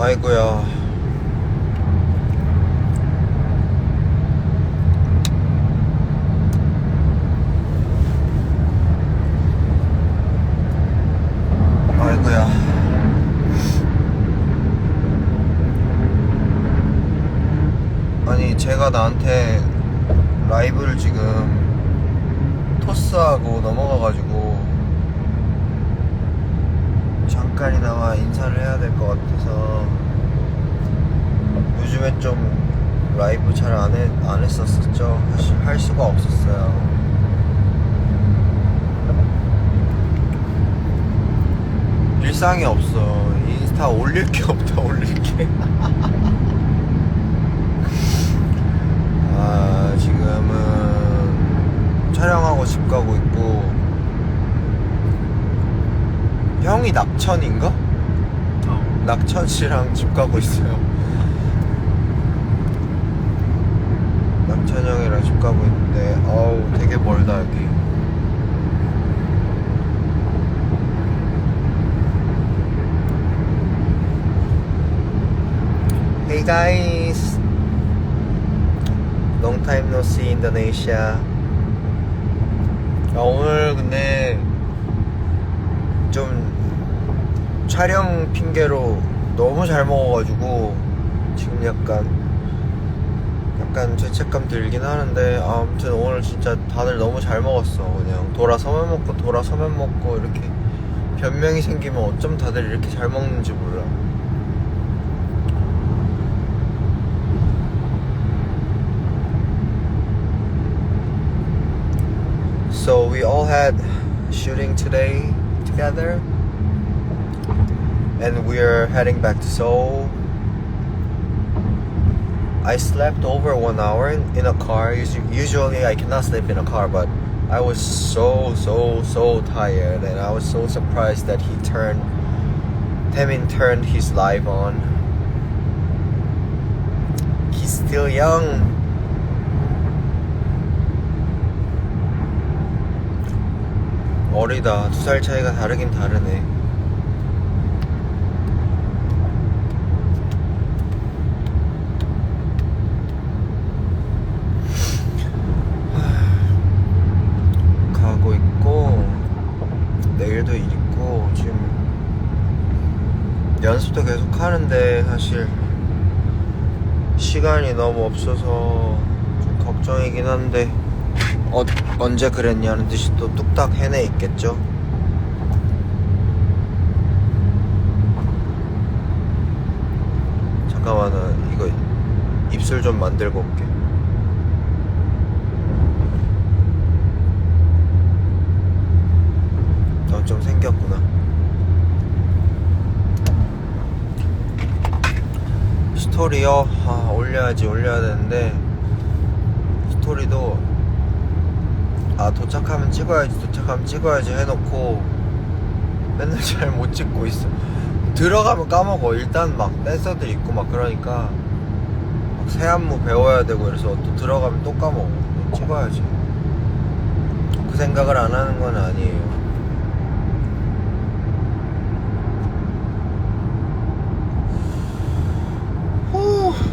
아이고야. 아이고야. 아니, 제가 나한테 라이브를 지금 토스하고 넘어가가지고 잠깐이나마 인사를 해야 될 것 같아서 요즘에 좀 라이브 잘 안 안 했었었죠. 사실 할 수가 없었어요. 일상이 없어. 인스타 올릴 게 없다, 올릴 게. 아, 지금은 촬영하고 집 가고 있고, 형이 낙천인가? 어. 낙천 씨랑 집 가고 있어요. 낙천 형이랑 집 가고 있는데, 어우, 되게 멀다, 여기. Hey guys! Long time no see Indonesia. 아, 오늘 근데 좀 촬영 핑계로 너무 잘 먹어가지고 지금 약간 약간 죄책감 들긴 하는데 아무튼 오늘 진짜 다들 너무 잘 먹었어. 그냥 돌아서면 먹고 돌아서면 먹고 이렇게 변명이 생기면 어쩜 다들 이렇게 잘 먹는지 몰라. So we all had shooting today together and we're heading back to Seoul. I slept over one hour in, in a car. Usu- Usually I cannot sleep in a car, but I was so so so tired and I was so surprised that he turned Temin turned his live on. He's still young. 어리다. 두 살 차이가 다르긴 다르네. 사실 시간이 너무 없어서 좀 걱정이긴 한데 어, 언제 그랬냐는 듯이 또 뚝딱 해내 있겠죠. 잠깐만은 이거 입술 좀 만들고 올게. 어, 좀 생겼구나. 스토리요? 아, 올려야지, 올려야 되는데, 스토리도, 아, 도착하면 찍어야지, 도착하면 찍어야지 해놓고, 맨날 잘 못 찍고 있어. 들어가면 까먹어. 일단 막 댄서들 있고 막 그러니까, 막 새 안무 배워야 되고 이래서 또 들어가면 또 까먹어. 찍어야지. 그 생각을 안 하는 건 아니에요. Ну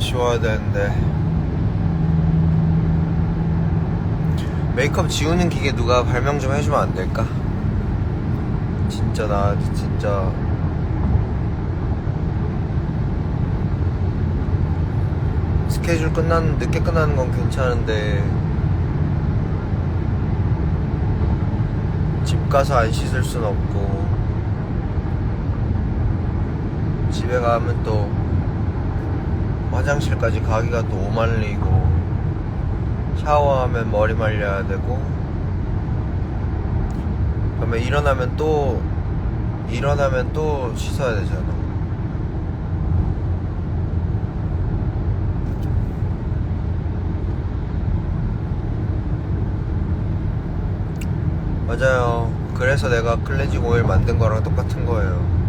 지워야 되는데. 메이크업 지우는 기계 누가 발명 좀 해주면 안 될까? 진짜 나 진짜. 스케줄 끝난 늦게 끝나는 건 괜찮은데. 집 가서 안 씻을 순 없고. 집에 가면 또 화장실까지 가기가 또 오만리고 샤워하면 머리 말려야 되고 그러면 일어나면 또 일어나면 또 씻어야 되잖아. 맞아요. 그래서 내가 클렌징 오일 만든 거랑 똑같은 거예요.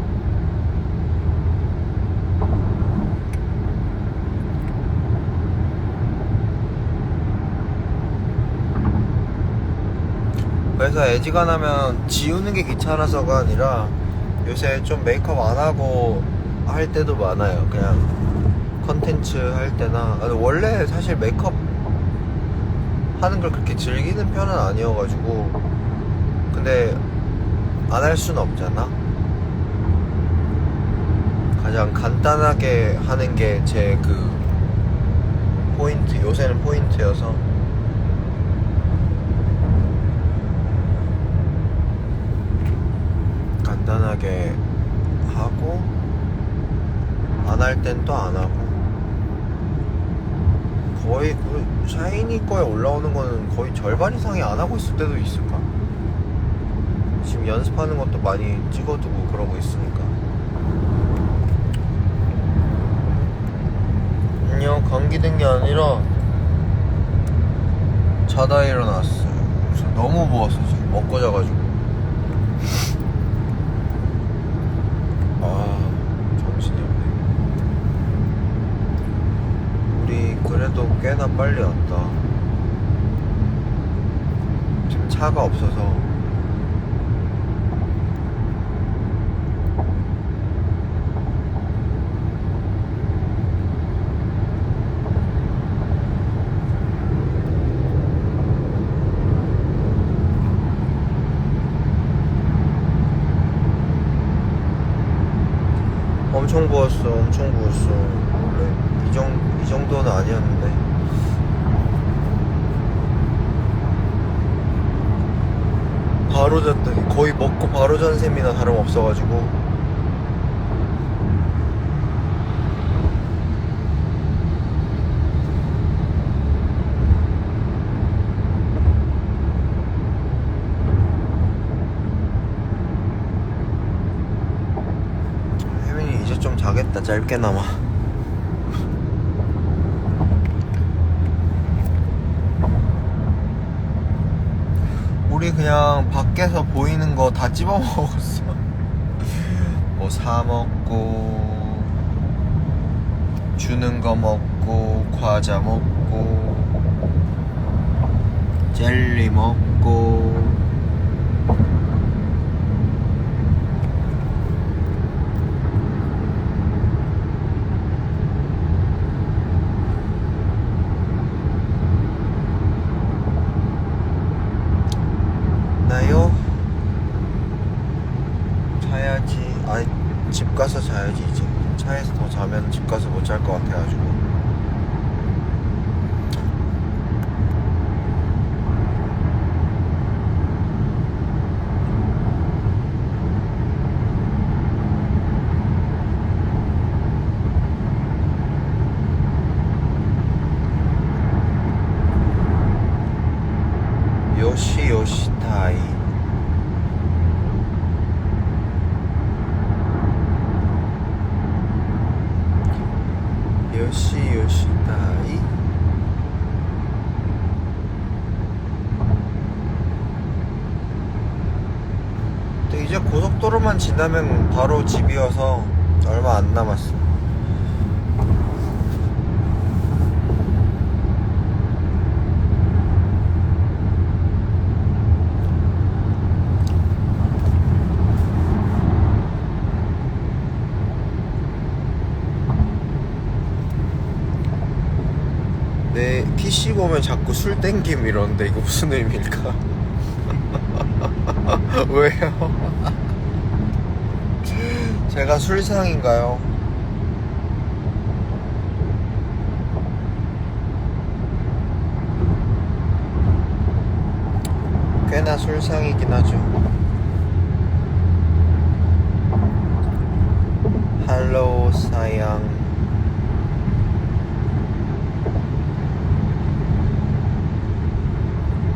그래서 애지간하면 지우는 게 귀찮아서가 아니라 요새 좀 메이크업 안 하고 할 때도 많아요. 그냥 컨텐츠 할 때나 원래 사실 메이크업 하는 걸 그렇게 즐기는 편은 아니어가지고 근데 안 할 수는 없잖아. 가장 간단하게 하는 게 제 그 포인트 요새는 포인트여서 간단하게 하고 안 할 땐 또 안 하고. 거의 그 샤이니 거에 올라오는 거는 거의 절반 이상이 안 하고 있을 때도 있을까? 지금 연습하는 것도 많이 찍어두고 그러고 있으니까. 아니요 감기 든 게 아니라 자다 일어났어요. 너무 부었어 지금. 먹고 자가지고 아 정신이 없네 우리 그래도 꽤나 빨리 왔다. 지금 차가 없어서. 엄청 부었어 엄청 부었어. 원래 이, 정, 이 정도는 아니었는데. 바로 잤더니 거의 먹고 바로 잔 셈이나 다름없어가지고. 좀 자겠다 짧게나마 우리 그냥 밖에서 보이는 거다 찝어 먹었어. 뭐 사 먹고 주는 거 먹고 과자 먹고 젤리 먹고 나요? 자야지. 아니, 집 가서 자야지, 이제. 차에서 더 자면 집 가서 못 잘 것 같아가지고. 요시 요시 타이. 요 시 요시 타이. 근데 이제 고속도로만 지나면 바로 집이어서 얼마 안 남았어. 내 PC 보면 자꾸 술 땡김 이러는데 이거 무슨 의미일까? 왜요? 제가 술상인가요? 꽤나 술상이긴 하죠. 할로우 사양.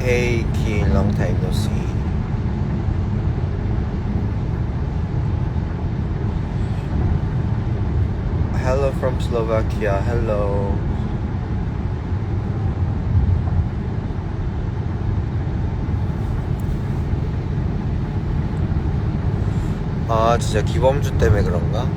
Hey Keen, long time no see. Hello from Slovakia. Hello. 아 진짜 기범주 때문에 그런가?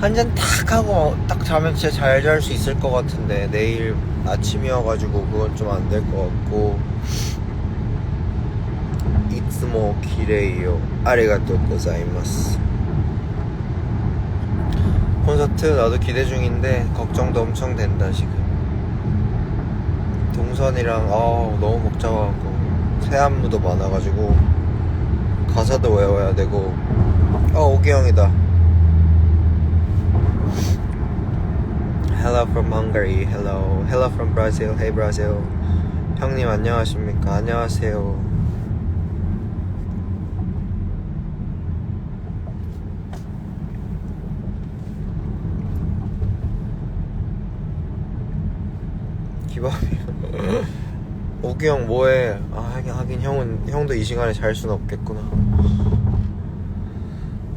한잔딱 하고 딱 자면 진짜 잘 잘 수 있을 것 같은데 내일 아침이어가지고 그건 좀 안 될 것 같고. 이츠모 기레이요. 아리가또 고자이마스. 콘서트 나도 기대 중인데 걱정도 엄청 된다 지금. 동선이랑 아 너무 복잡하고. 새 안무도 많아가지고 가사도 외워야 되고. 아 오기영이다 Hello from Hungary. Hello. Hello from Brazil. Hey Brazil. 형님 안녕하십니까? 안녕하세요. 기범이 오기영 뭐해? 아 하긴, 하긴 형은 형도 이 시간에 잘 수는 없겠구나.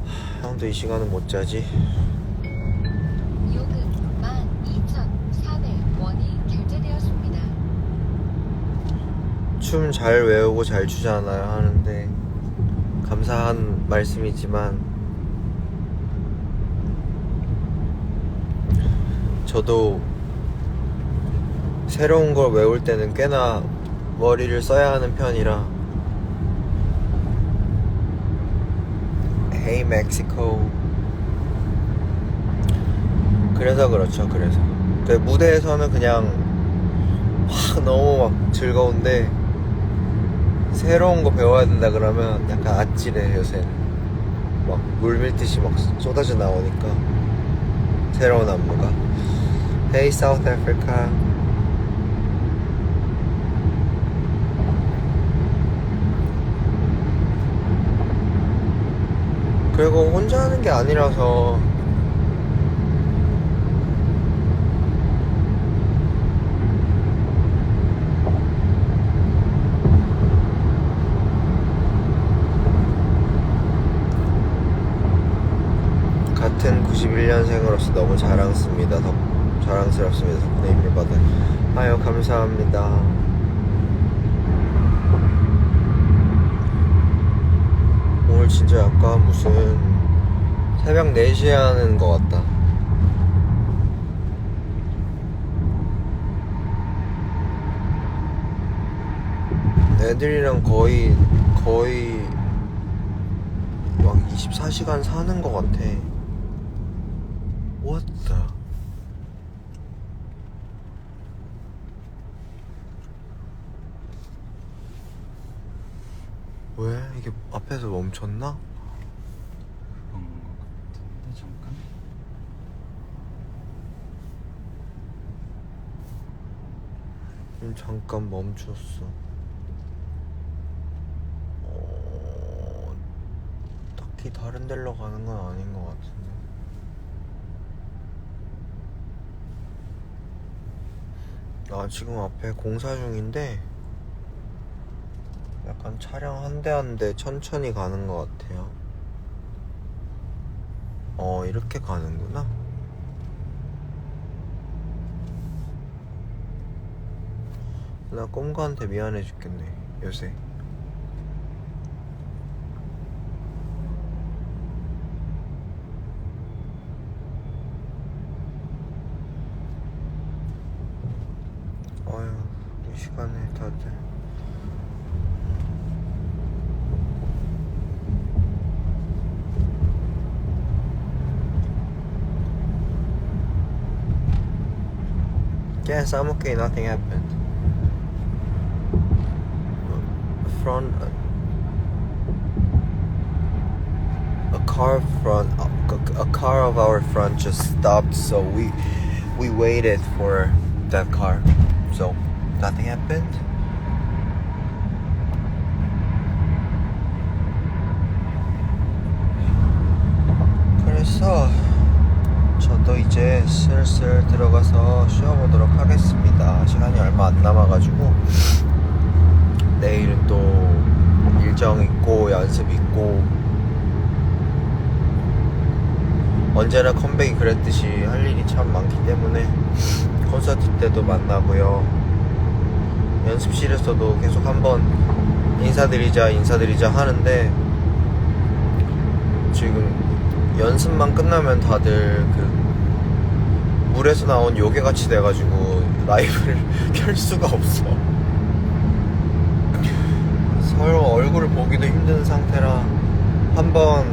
하, 형도 이 시간은 못 자지 요금 12,400원이 결제되었습니다. 춤 잘 외우고 잘 추잖아요 하는데 감사한 말씀이지만 저도 새로운 걸 외울 때는 꽤나 머리를 써야 하는 편이라 Hey Mexico. 그래서 그렇죠 그래서. 그 무대에서는 그냥 막 너무 막 즐거운데 새로운 거 배워야 된다 그러면 약간 아찔해 요새는 막 물밀듯이 막 쏟아져 나오니까. 새로운 안무가. Hey South Africa. 그리고 혼자 하는 게 아니라서 같은 91년생으로서 너무 자랑스럽습니다. 덕, 자랑스럽습니다. 덕분에 힘을 받아. 아유 감사합니다. 오늘 진짜 약간 무슨 새벽 4시에 하는 것 같다. 애들이랑 거의 거의 막 24시간 사는 것 같아. What the? 왜? 이게 앞에서 멈췄나? 그런 것 같은데 잠깐 음, 잠깐 멈췄어. 어, 딱히 다른 데로 가는 건 아닌 것 같은데. 아, 지금 앞에 공사 중인데, 약간 차량 한 대 한 대 천천히 가는 것 같아요. 어, 이렇게 가는구나. 나 꼼가한테 미안해 죽겠네 요새 시간에 다들 Yes, I'm okay. Nothing happened. front a car front a, a car of our front just stopped so we we waited for that car so nothing happened? 그래서 저도 이제 슬슬 들어가서 쉬어보도록 하겠습니다. 시간이 얼마 안 남아가지고 내일은 또 일정 있고 연습 있고 언제나 컴백이 그랬듯이 할 일이 참 많기 때문에 콘서트 때도 만나고요 연습실에서도 계속 한번 인사드리자 인사드리자 하는데 지금 연습만 끝나면 다들 그 물에서 나온 요괴 같이 돼가지고 라이브를 켤 수가 없어. 서로 얼굴을 보기도 힘든 상태라 한번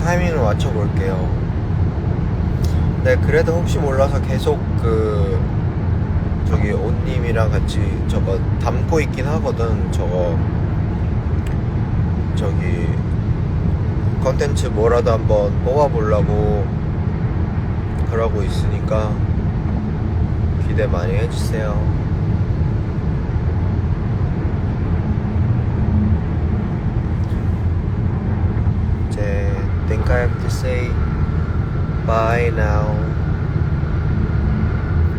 타이밍을 맞춰 볼게요. 네, 그래도 혹시 몰라서 계속 그 저기 온님이랑 같이 저거 담고 있긴 하거든. 저거 저기 컨텐츠 뭐라도 한번 뽑아보려고 그러고 있으니까 기대 많이 해주세요. 이제 think I have to say bye now.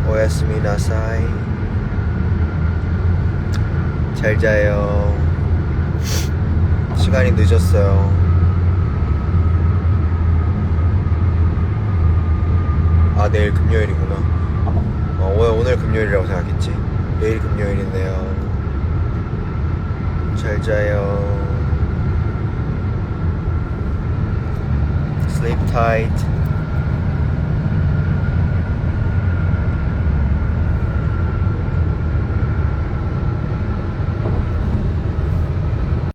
오야스미 나사이. 잘 자요. 시간이 늦었어요. 아 내일 금요일이구나. 어, 오늘 금요일이라고 생각했지. 내일 금요일이네요. 잘 자요. Sleep tight.